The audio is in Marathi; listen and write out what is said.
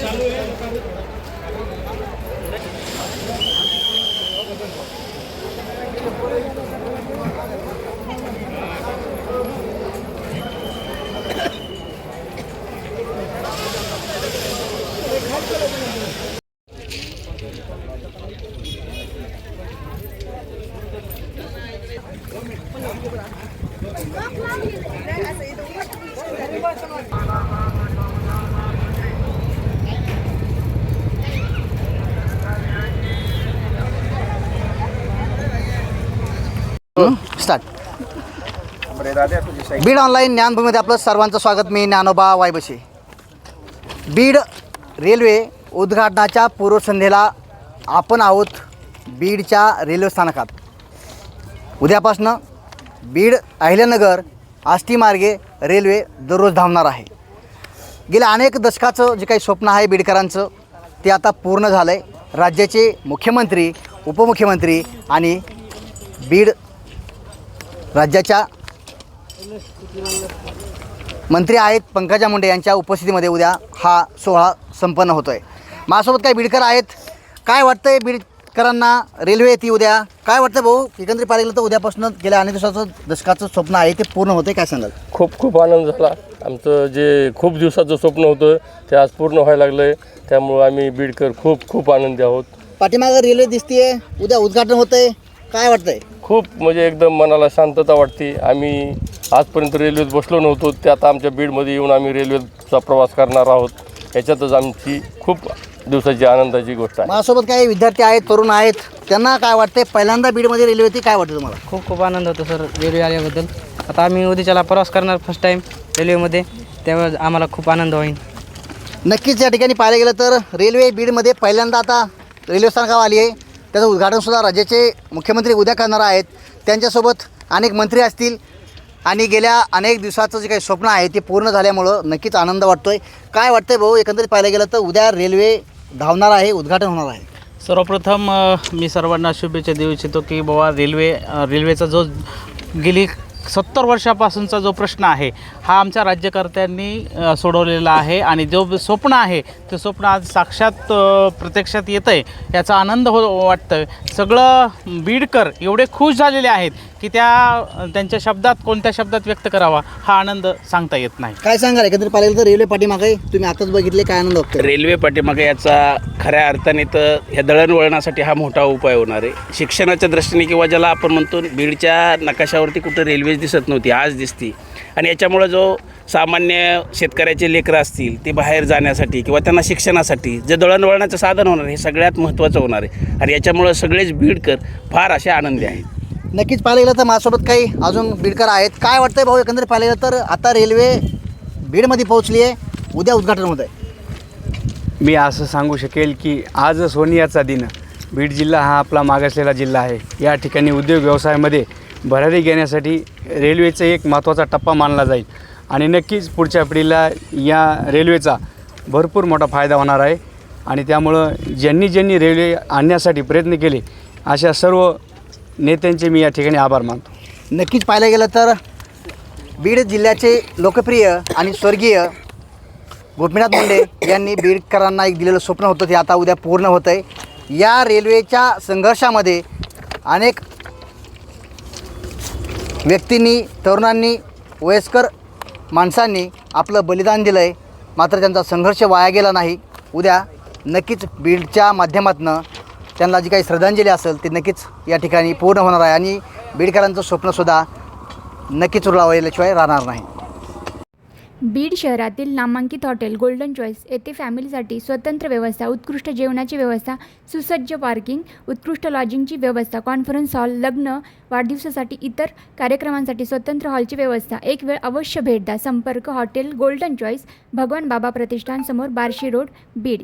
Hello. स्टार्ट बीड ऑनलाईन ज्ञानभूमीमध्ये आपलं सर्वांचं स्वागत. मी ज्ञानोबा वायबशी. बीड रेल्वे उद्घाटनाच्या पूर्वसंध्येला आपण आहोत बीडच्या रेल्वे स्थानकात. उद्यापासनं बीड अहिल्यानगर आष्टी मार्गे रेल्वे दररोज धावणार आहे. गेल्या अनेक दशकाचं जे काही स्वप्न आहे बीडकरांचं ते आता पूर्ण झालं आहे राज्याचे मुख्यमंत्री उपमुख्यमंत्री आणि बीड राज्याच्या मंत्री आहेत पंकजा मुंडे यांच्या उपस्थितीमध्ये उद्या हा सोहळा संपन्न होतो आहे माझ्यासोबत काही बीडकर आहेत. काय वाटतं आहे बीड बीडकरांना रेल्वे येते उद्या. काय वाटतं भाऊ? एकंदरीत पाहिलं तर उद्यापासून गेल्या अनेक दिवसाचं दशकाचं स्वप्न आहे ते पूर्ण होते काय सांगाल? खूप खूप आनंद झाला. आमचं जे खूप दिवसाचं स्वप्न होतं ते आज पूर्ण व्हायला लागलं आहे त्यामुळं आम्ही बीडकर खूप खूप आनंदी आहोत. पाठीमागं रेल्वे दिसतीये उद्या उद्घाटन होतंय. काय वाटतंय? खूप म्हणजे एकदम मनाला शांतता वाटते. आम्ही आजपर्यंत रेल्वेत बसलो नव्हतो. ते आता आमच्या बीडमध्ये येऊन आम्ही रेल्वेचा प्रवास करणार आहोत. याच्यातच आमची खूप दिवसाची आनंदाची गोष्ट आहे. माझ्यासोबत काही विद्यार्थी आहेत तरुण आहेत त्यांना काय वाटतंय? पहिल्यांदा बीडमध्ये रेल्वे येते काय वाटतं तुम्हाला? खूप खूप आनंद होतो सर रेल्वे आल्याबद्दल. आता आम्ही उद्याच्याला प्रवास करणार फर्स्ट टाईम रेल्वेमध्ये त्यामुळे आम्हाला खूप आनंद होईल. नक्कीच या ठिकाणी पाहायला गेलं तर रेल्वे बीडमध्ये पहिल्यांदा आता रेल्वे स्थानकावर आली आहे. त्याचं उद्घाटनसुद्धा राज्याचे मुख्यमंत्री उद्या करणार आहेत. त्यांच्यासोबत अनेक मंत्री असतील आणि गेल्या अनेक दिवसाचं जे काही स्वप्न आहे ते पूर्ण झाल्यामुळं नक्कीच आनंद वाटतोय. काय वाटतंय भाऊ? एकंदरीत पाहायला गेलं तर उद्या रेल्वे धावणार आहे उद्घाटन होणार आहे. सर्वप्रथम मी सर्वांना शुभेच्छा देऊ इच्छितो की बाबा रेल्वे रेल्वेचा जो गेली सत्तर वर्षापासूनचा जो प्रश्न आहे हा आमच्या राज्यकर्त्यांनी सोडवलेला आहे आणि जो स्वप्न आहे ते स्वप्न आज साक्षात प्रत्यक्षात येतं आहे याचा आनंद हो वाटतं सगळं बीडकर एवढे खुश झालेले आहेत की त्या त्यांच्या शब्दात कोणत्या शब्दात व्यक्त करावा हा आनंद सांगता येत नाही. काय सांगाल? एकंदरीत पाहायला गेलं तर रेल्वे पाठीमागे तुम्ही आताच बघितले काय आनंद वाटतो रेल्वे पाठीमागे याचा खऱ्या अर्थाने तर ह्या दळणवळणासाठी हा मोठा उपाय होणार आहे. शिक्षणाच्या दृष्टीने किंवा ज्याला आपण म्हणतो बीडच्या नकाशावरती कुठं रेल्वेज दिसत नव्हती आज दिसती. आणि याच्यामुळं जो सामान्य शेतकऱ्याचे लेकरं असतील ते बाहेर जाण्यासाठी किंवा त्यांना शिक्षणासाठी जे दळणवळणाचं साधन होणार आहे हे सगळ्यात महत्त्वाचं होणार आहे. आणि याच्यामुळं सगळेच बीडकर फार असे आनंदी आहेत. नक्कीच पाहायला गेलं तर माझ्यासोबत काही अजून बीडकर आहेत. काय वाटतंय भाऊ एकंदरीत पाहायला गेलं तर आता रेल्वे बीडमध्ये पोहोचली आहे. उद्या उद्घाटन होत आहे मी असं सांगू शकेल की आज सोनियाचा दिन. बीड जिल्हा हा आपला मागासलेला जिल्हा आहे. या ठिकाणी उद्योग व्यवसायामध्ये भरारी घेण्यासाठी रेल्वेचा एक महत्त्वाचा टप्पा मानला जाईल. आणि नक्कीच पुढच्या पिढीला या रेल्वेचा भरपूर मोठा फायदा होणार आहे. आणि त्यामुळं ज्यांनी ज्यांनी रेल्वे आणण्यासाठी प्रयत्न केले अशा सर्व नेत्यांचे मी या ठिकाणी आभार मानतो. नक्कीच पाहायला गेलं तर बीड जिल्ह्याचे लोकप्रिय आणि स्वर्गीय गोपीनाथ मुंडे यांनी बीडकरांना एक दिलेलं स्वप्न होतं ते आता उद्या पूर्ण होतं आहे या रेल्वेच्या संघर्षामध्ये अनेक व्यक्तींनी तरुणांनी वयस्कर माणसांनी आपलं बलिदान दिलं आहे मात्र त्यांचा संघर्ष वाया गेला नाही. उद्या नक्कीच बीडच्या माध्यमातून त्यांना जी काही श्रद्धांजली असेल ती नक्कीच या ठिकाणी पूर्ण होणार आहे आणि बीडकरांचं स्वप्नसुद्धा नक्कीच रुळावल्याशिवाय राहणार नाही. बीड शहरातील नामांकित हॉटेल गोल्डन चॉईस येथे फॅमिलीसाठी स्वतंत्र व्यवस्था उत्कृष्ट जेवणाची व्यवस्था सुसज्ज पार्किंग उत्कृष्ट लॉजिंगची व्यवस्था कॉन्फरन्स हॉल लग्न वाढदिवसासाठी इतर कार्यक्रमांसाठी स्वतंत्र हॉलची व्यवस्था. एक वेळ अवश्य भेट द्या. संपर्क हॉटेल गोल्डन चॉईस भगवान बाबा प्रतिष्ठानसमोर बार्शी रोड बीड.